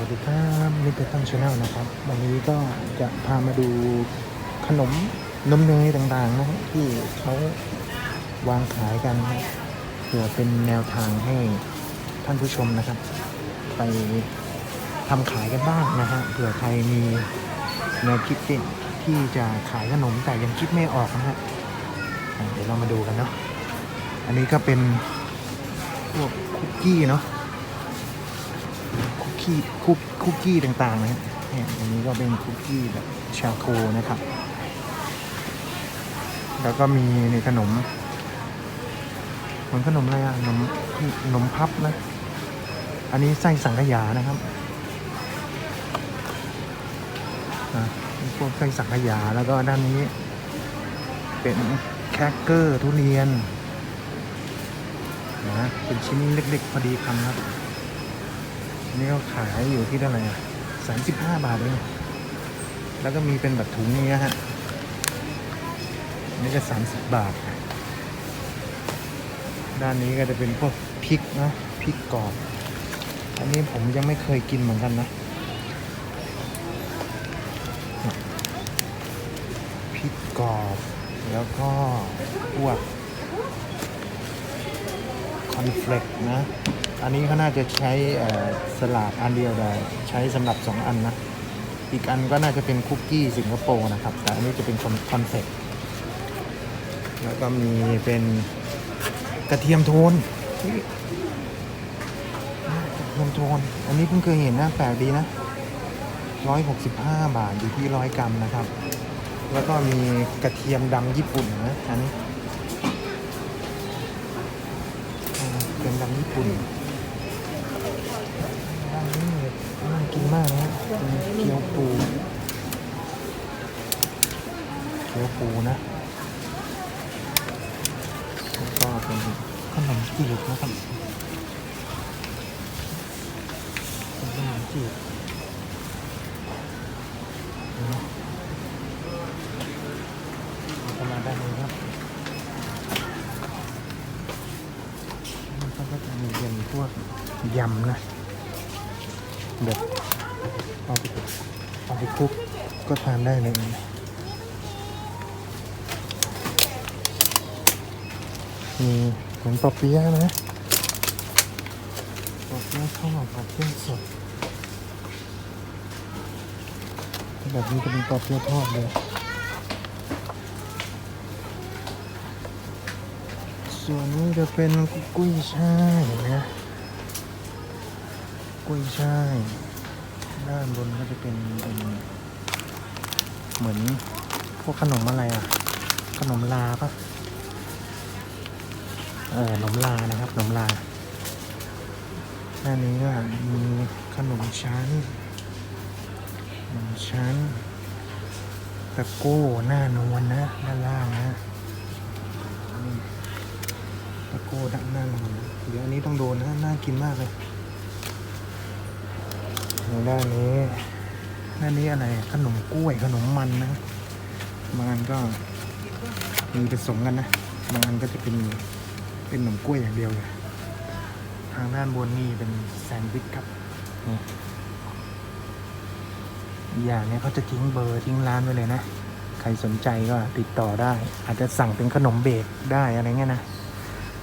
วัสดีครับมิเตอร์ตั้งชาแนลนะครับ วันนี้ก็จะพามาดูขนมนมเนยต่างๆนะที่เขาวางขายกันเพื่อเป็นแนวทางให้ท่านผู้ชมนะครับ ไปทำขายกันบ้างนะฮะเผื่อใครมีแนวคิดที่ที่จะขายขนมแต่ยังคิดไม่ออกนะฮะเดี๋ยวเรามาดูกันเนาะอันนี้ก็เป็นพวกคุกกี้เนาะ กี้คุกคุกกี้ต่างๆนะฮะเนี่ยอันนี้ก็เป็นคุกกี้แบบชาโคนะครับ แล้วก็มีในขนมเหมือนขนมอะไรอะขนมขนมพับนะ อันนี้ไส้สังขยานะครับอะมีพวกไส้สังขยาแล้วก็ด้านนี้ เป็นแครกเกอร์ทุเรียนนะเป็นชิ้นเล็กๆพอดีคำครับ นี่ก็ขายอยู่ที่เท่าไหร่อะสามสิบห้าบาทเองแล้วก็มีเป็นแบบถุงนี้ฮะนนี่ก็สามสิบบาท ด้านนี้ก็จะเป็นพวกพริกนะพริกกรอบ อันนี้ผมยังไม่เคยกินเหมือนกันนะพริกกรอบ แล้วก็พวก คอนเฟลกนะ อันนี้เขาน่าจะใช้สลากอันเดียวแต่ใช้สำหรับสองอันนะ อีกอันก็น่าจะเป็นคุกกี้สิงคโปร์นะครับ แต่อันนี้จะเป็นคอนเฟลกแล้วก็มีเป็นกระเทียมโทนกระเทียมโทน อันนี้เพิ่งเคยเห็นนะแปลกดีนะ165บาทอยู่ที่ร้อยกรัมนะครับ แล้วก็มีกระเทียมดำญี่ปุ่นนะ อันนี้อ่าเป็นดำญี่ปุ่นร้านนี้น่ากินมากนะเป็นเกี๊ยวปู เกี๊ยวปูนะแล้วก็เป็นขนมจีบนะครับเป็นขนมจีบนะเราก็มาด้านนี้ครับมันก็จะมีเป็นพวก ยำนะแบบเอาไปเอาไปคลุกก็ทานได้เลยมีเหมือนปอเปี๊ยะนะปอเปี๊ยะข้าวหอมปอเปี๊ยะสดแบบนี้จะเป็นปอเปี๊ยะทอดเลยส่วนนี้จะเป็นกุ้ยช่ายนะ กุ้ยช่าย ด้านบนก็จะเป็นเป็นเหมือนพวกขนมอะไรอะ ขนมลาปะเออขนมลานะครับขนมลาด้านนี้ก็มีขนมชั้นขนมชั้นตะโก้หน้านวลนะด้านล่างนะตะโก้ด้านหน้านวลเดี๋ยวอันนี้ต้องโดนนะน่ากินมากเลย ในด้านนี้ด้านนี้อะไรขนมกล้วยขนมมันนะบางอันก็มีผสมกันนะบางอันก็จะเป็นเป็นขนมกล้วยอย่างเดียวเลยทางด้านบนนี่เป็นแซนด์วิชครับนี่อย่างนี้เขาจะทิ้งเบอร์ทิ้งร้านไว้เลยนะ ใครสนใจก็ติดต่อได้ อาจจะสั่งเป็นขนมเบรกได้อะไรเงี้ยนะ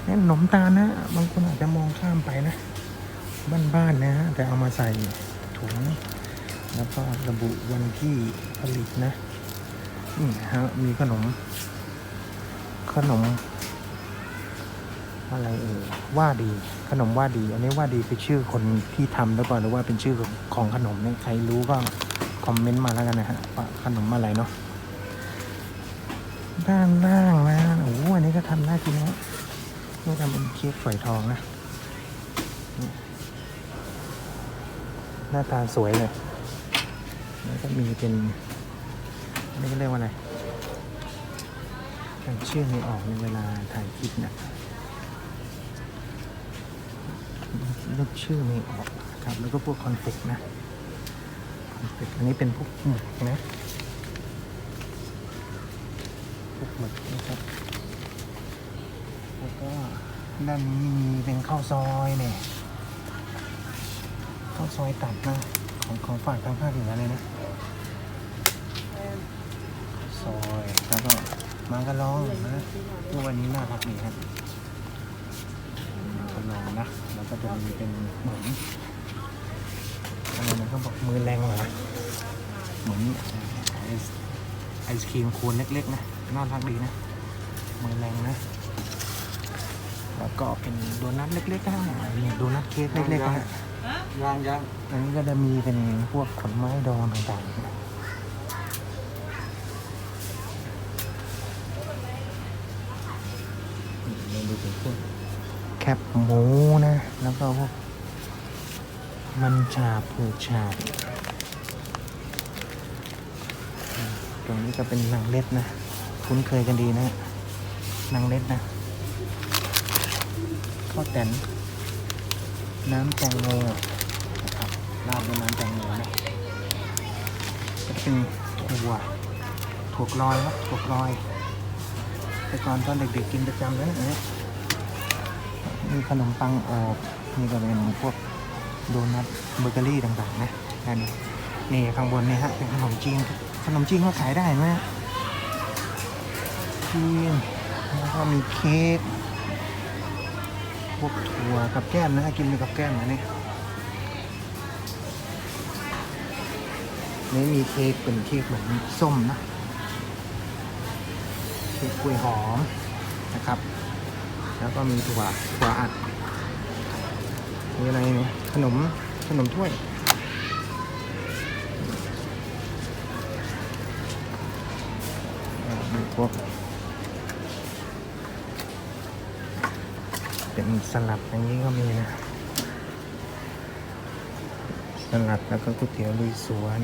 นี่ขนมตาลนะ บางคนอาจจะมองข้ามไปนะ บ้านๆนะฮะแต่เอามาใส่ ถุง แล้วก็ระบุวันที่ผลิตนะนี่ฮะมีขนม ขนม อะไรเอ่ยว่าดีขนมว่าดี อันนี้ว่าดีคือชื่อคนที่ทำแล้วก่อนหรือว่าเป็นชื่อของของขนมเนี่ยใครรู้ก็คอมเมนต์มาแล้วกันนะฮะว่าขนมอะไรเนาะด้านล่างนะโอ้โหอันนี้ก็ทำน่ากินนะนี่ทำเป็นเค้กฝอยทองนะ หน้าตาสวยเลย แล้วก็มีเป็นนี่ก็เรียกว่าอะไรจำชื่อไม่ออกในเวลาถ่ายคลิปนะเลือกชื่อไม่ออกครับแล้วก็พวกคอนเฟกนะคอนเฟกอันนี้เป็นพวกหมึกนะพวกหมึกนะครับแล้วก็ด้านนี้มีเป็นข้าวซอยเนี่ย ข้าวซอยตัดนะของของฝากทางภาคเหนือเลยนะซอยแล้วก็มากระลองนะทุกวันนี้น่ารักดีครับมากระลองนะแล้วก็จะมีเป็นเหมือนอะไรนะเขาบอกมือแรงเหรอเหมือนไอศไอศครีมโคนเล็กๆนะน่ารักดีนะมือแรงนะแล้วก็เป็นโดนัทเล็กๆนะนี่โดนัทเค้กเล็กๆนะ ยังยังอันนี้ก็จะมีเป็นพวกผลไม้ดองต่างๆดูเป็นพวกแคบหมูนะ แล้วก็พวกมันฉาผูกฉาตรงนี้ก็เป็นนางเล็ดนะ คุ้นเคยกันดีนะนางเล็ดนะข้าวแตน น้ำแตงโมนะครับราดด้วยน้ำแตงโมนะก็จะเป็นถั่วถั่วกลอยครับถั่วกลอย แต่ก่อนตอนเด็กๆกินประจำเลยนะอันนี้มีขนมปังอบนี่ก็เป็นพวกโดนัทเบเกอรี่ต่างๆนะอันนี้นี่ข้างบนนี่ฮะเป็นขนมจีนขนมจีนก็ขายได้ไหมจีนแล้วก็มีเค้ก วกถั่วกับแก้มนะกินกับแก้มนะนี่นี่มีเค้กเป็นเค้กเหมือนส้มนะเค้กกล้วยหอมนะครับ แล้วก็มีถั่วถั่วอัดมีอะไรเนี่ยขนมขนมถ้วยมีพวก เป็นสลัดอย่างนี้ก็มีนะ สลัดแล้วก็ก๋วยเตี๋ยวลุยสวน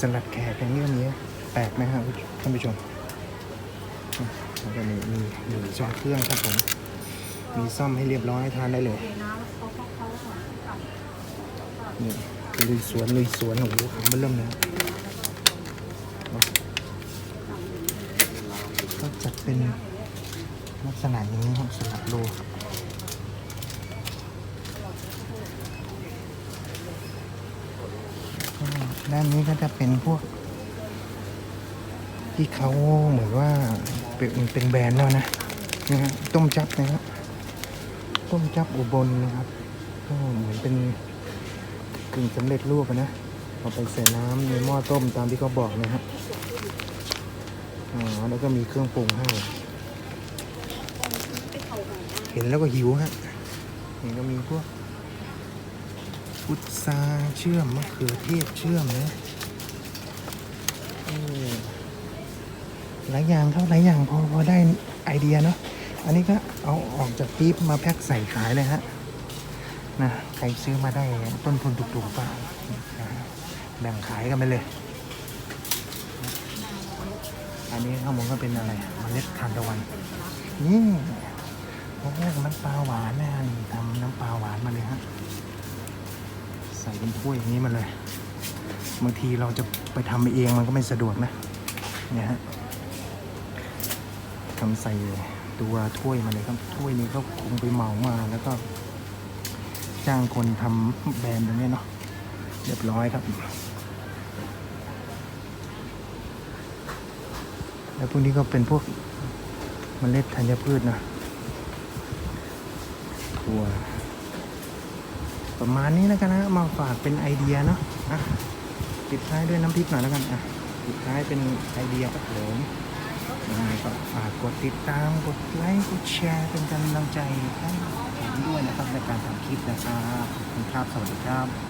สลัดแขกอย่างนี้ก็มีแปลกไหมครับท่านผู้ชมแล้วก็มีมีมีซ่อมเครื่องครับผม มีซ่อมให้เรียบร้อยทานได้เลยนี่ลุยสวนลุยสวนโอ้โหคำเริ่มเลยก็จัดเป็น ลักษณะอย่างนี้ครับสลัดโลก็ด้านนี้ก็จะเป็นพวก ที่เขาเหมือนว่าเป็นเป็นแบรนด์แล้วนะนะฮะต้มจับนะครับต้มจับอุบลนะครับก็เหมือนเป็นกึ่งสำเร็จรูปนะเอาไปใส่น้ำในหม้อต้มตามที่เขาบอกนะฮะอ๋อแล้วก็มีเครื่องปรุงให้ เห็นแล้วก็หิวฮะเห็นก็มีพวกพุทราเชื่อมมะเขือเทศเชื่อมนะหลายอย่างครับหลายอย่างพอพอได้ไอเดียเนาะอันนี้ก็เอาออกจากปี๊บมาแพ็คใส่ขายเลยฮะนะใครซื้อมาได้ต้นทุนถูกๆก็นะแบ่งขายกันไปเลย อันนี้ข้างบนก็เป็นอะไรเมล็ดทานตะวันนี่ โอ้โหน้ำปลาหวานนะนี่ทำน้ำปลาหวานมาเลยฮะใส่เป็นถ้วยอย่างนี้มาเลยบางทีเราจะไปทำเองมันก็ไม่สะดวกนะเนี่ยฮะทำใส่ตัวถ้วยมาเลยครับถ้วยนี้ก็คงไปเหมามาแล้วก็ จ้างคนทำแบรนด์ตรงนี้เนาะเรียบร้อยครับ แล้วพวกนี้ก็เป็นพวกเมล็ดธัญพืชนะ ถั่วประมาณนี้แล้วกันนะมาฝากเป็นไอเดียเนาะอะปิดท้ายด้วยน้ำพริกหน่อยแล้วกันอะปิดท้ายเป็นไอเดียครับผมยังไงก็ฝากกดติดตามกดไลค์กดแชร์เป็นกำลังใจให้ผมด้วยนะครับในการทำคลิปนะครับขอบคุณครับสวัสดีครับ